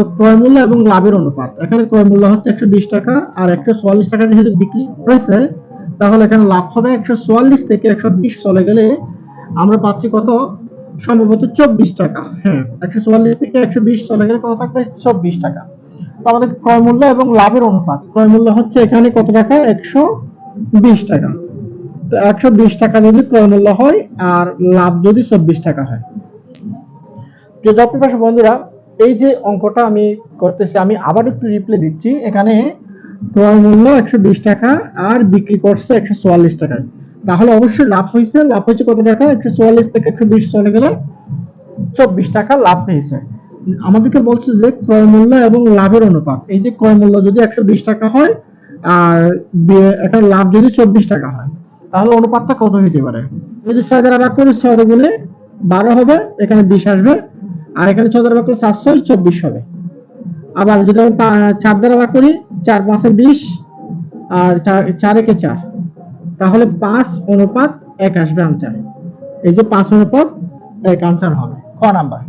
তো ক্রয় মূল্য এবং লাভের অনুপাত। এখানে ক্রয় মূল্য হচ্ছে একশো বিশ টাকা আর একশো চুয়াল্লিশ টাকা যেহেতু বিক্রি করেছে তাহলে এখানে লাভ হবে একশো চুয়াল্লিশ থেকে একশো বিশ চলে গেলে আমরা পাচ্ছি কত? সম্ভবত চব্বিশ টাকা। হ্যাঁ একশো চুয়াল্লিশ থেকে একশো বিশ চলে গেলে কত থাকবে? চব্বিশ টাকা। তো আমাদের ক্রয় মূল্য এবং লাভের অনুপাত। ক্রয় মূল্য হচ্ছে এখানে কত টাকা? একশো বিশ টাকা। তো একশো বিশ টাকা যদি ক্রয় মূল্য হয় আর লাভ যদি চব্বিশ টাকা হয়। প্রিয় পিপাসু বন্ধুরা এই যে অঙ্কটা আমি করতেছি, আমি আবার একটু রিপ্লে দিচ্ছি। এখানে ক্রয় মূল্য একশো বিশ টাকা আর বিক্রি করছে একশো চুয়াল্লিশ টাকায় তাহলে অবশ্যই লাভ হয়েছে। লাভ হয়েছে কত টাকা? একশো চুয়াল্লিশ থেকে একশো বিশ চলে গেলে। চব্বিশ টাকা লাভ হয়েছে। আমাদেরকে বলছে যে ক্রয় মূল্য এবং লাভের অনুপাত। এই যে ক্রয় মূল্য যদি একশো বিশ টাকা হয়, আর এখানে লাভ যদি চব্বিশ টাকা হয়, তাহলে অনুপাতটা কত হইতে পারে? যদি ছয় দ্বারা ভাগ করি ছয় গুণে বারো হবে, এখানে বিশ আসবে। আর এখানে ছয় দ্বারা ভাগ করলে সাতশো, চব্বিশ হবে। আবার যদি আমি চার দ্বারা ভাগ করি, চার পাঁচে বিশ, আর চার একে চার, তাহলে পাঁচ অনুপাত এক আসবে আনসার এই যে পাঁচ অনুপাত এক আনসার হবে। ক নাম্বার